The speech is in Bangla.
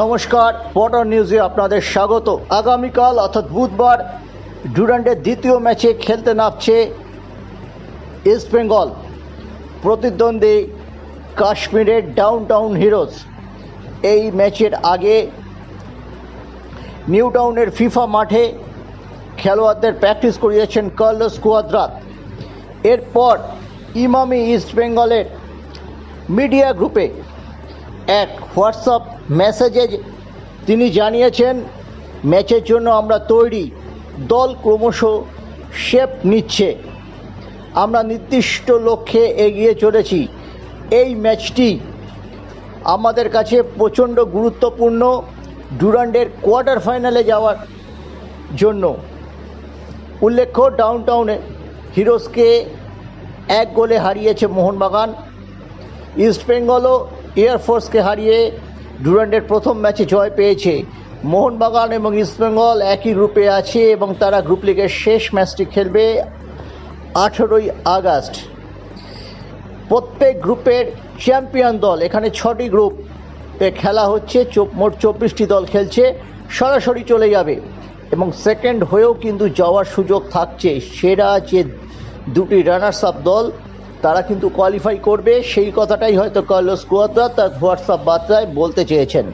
নমস্কার পটার নিউজে আপনাদের স্বাগত। আগামীকাল, অর্থাৎ বুধবার ডুরান্ডের দ্বিতীয় ম্যাচে খেলতে নামছে ইস্ট বেঙ্গল। প্রতিদ্বন্দ্বী কাশ্মীরের ডাউন টাউন হিরোজ। এই ম্যাচের আগে নিউ টাউনের ফিফা মাঠে খেলোয়াড়দের প্র্যাকটিস করিয়েছেন কার্লোস কুয়াদ্রাত এরপর ইমামি ইস্ট বেঙ্গলের মিডিয়া গ্রুপে এক হোয়াটসঅ্যাপ মেসেজে তিনি জানিয়েছেন, ম্যাচের জন্য আমরা তৈরি, দল ক্রমশ শেপ নিচ্ছে। আমরা নির্দিষ্ট লক্ষ্যে এগিয়ে চলেছি। এই ম্যাচটি আমাদের কাছে প্রচণ্ড গুরুত্বপূর্ণ ডুরান্ডের কোয়ার্টার ফাইনালে যাওয়ার জন্য। উল্লেখ্য ডাউন টাউনে হিরোজকে এক গোলে হারিয়েছে মোহনবাগান। ইস্ট বেঙ্গলও এয়ারফোর্সকে হারিয়ে ডুরান্ডের প্রথম ম্যাচে জয় পেয়েছে। মোহনবাগান এবং ইস্টবেঙ্গল একই গ্রুপে আছে এবং তারা গ্রুপ লিগের শেষ ম্যাচটি খেলবে আঠেরোই আগস্ট। প্রত্যেক গ্রুপের চ্যাম্পিয়ন দল, এখানে ছটি গ্রুপে খেলা হচ্ছে মোট চব্বিশটি দল খেলছে, সরাসরি চলে যাবে এবং সেকেন্ড হয়েও কিন্তু যাওয়ার সুযোগ থাকছে। সেরা যে দুটি রানার্স আপ দল তারা কিন্তু কোয়ালিফাই করবে সেই কথাটাই হয়তো কার্লোস কুয়াদ্রা তার হোয়াটসঅ্যাপ বার্তায় বলতে চেয়েছেন।